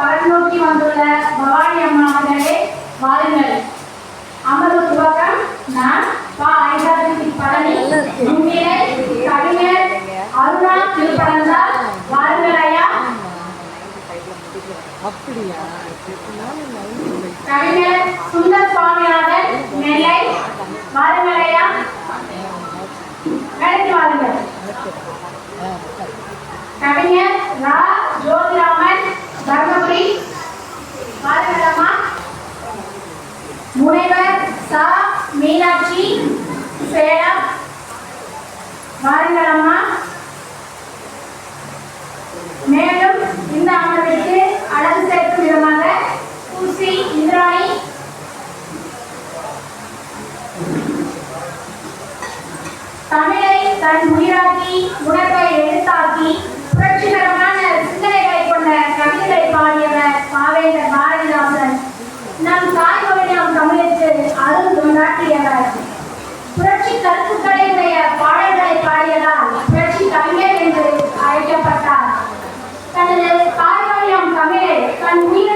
கடல் நோக்கி வந்துள்ள பவானி அம்மா அவர்களே வாருங்கள். அமர்வு துவக்கம். நான் பா ஐந்தாயிரத்தி பழனி முன்னிலை கவிஞர் அருணா திருப்பரந்தால் வாருங்கள் ஐயா. அப்படியா? கவிஞர் சுந்தர் சுவாமிநாதன் மீனாட்சி சேலம் வாருங்களம்மா மேலும் இந்த அமர்விற்கு அழகு சேர்க்கும் விதமாக பூசி இந்திராணி. தமிழை தன் உயிராக்கி உணர் and we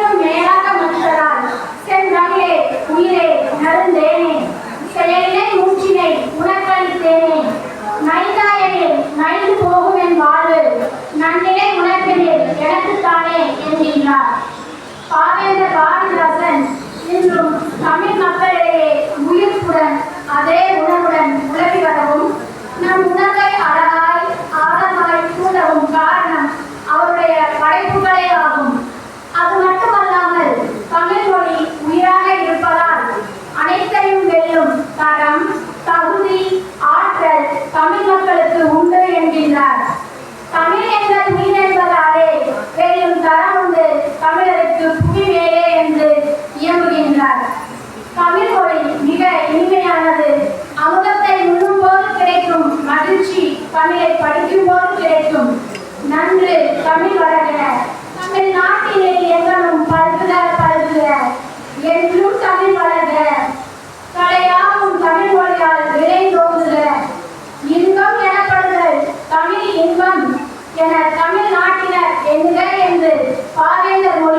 இனிமையானது அமுதத்தை உண்ணும்போது கிடைக்கும் மகிழ்ச்சி தமிழை படிக்கும் போது கிடைக்கும். நன்று தமிழ் வளர்க. தமிழ் நாட்டிலே எங்களும் பல்குக. பல்குக என்றும் தமிழ் வளர்க. கலையாகும் தமிழ் மொழியால் விரைந்தோங்குக இன்பம் எனப்படுதல் தமிழ் இன்பம் என தமிழ் நாட்டினர் என்க என்று பாவேந்தர் மொழி